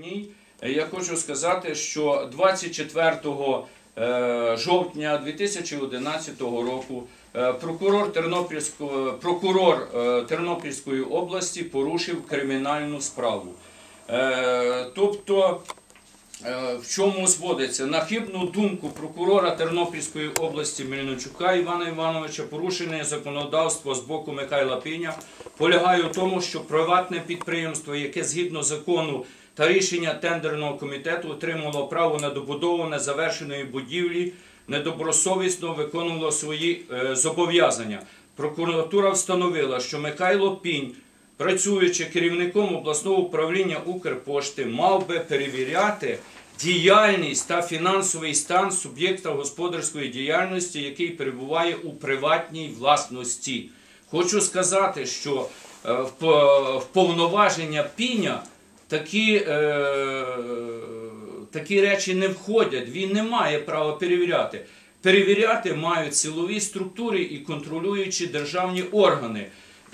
Ні, Я хочу сказати, що 24 е, жовтня 2011 року е, прокурор Тернопільського прокурор е, Тернопільської області порушив кримінальну справу. Е, Тобто, е, в чому зводиться? На хибну думку прокурора Тернопільської області Мельничука Івана Івановича порушене законодавство з боку Михайла Піня полягає у тому, що приватне підприємство, яке згідно закону та рішення тендерного комітету отримало право на добудову незавершеної будівлі, недобросовісно виконувало свої е, зобов'язання. Прокуратура встановила, що Михайло Пінь, працюючи керівником обласного управління Укрпошти, мав би перевіряти діяльність та фінансовий стан суб'єкта господарської діяльності, який перебуває у приватній власності. Хочу сказати, що е, в повноваження піня такі, е, такі речі не входять. Він не має права перевіряти. Перевіряти мають силові структури і контролюючі державні органи.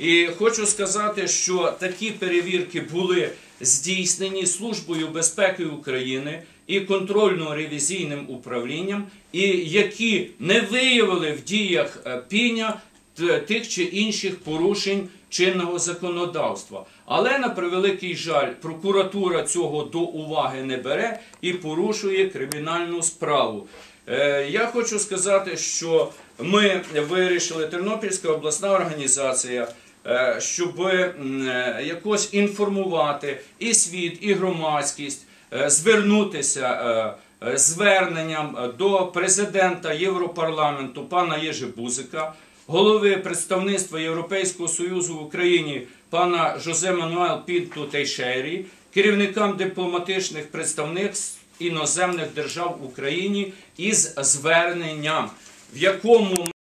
І хочу сказати, що такі перевірки були здійснені Службою безпеки України і контрольно-ревізійним управлінням, і які не виявили в діях е, піня тих чи інших порушень чинного законодавства. Але на превеликий жаль, прокуратура цього до уваги не бере і порушує кримінальну справу. Е, Я хочу сказати, що ми вирішили, Тернопільська обласна організація, щоб е, якось інформувати і світ, і громадськість, е, звернутися е, е, зверненням е, до президента Європарламенту пана Єжи Бузика, голови представництва Європейського Союзу в Україні пана Жозе Мануел Пінту Тейшері, керівникам дипломатичних представництв іноземних держав в Україні із зверненням, в якому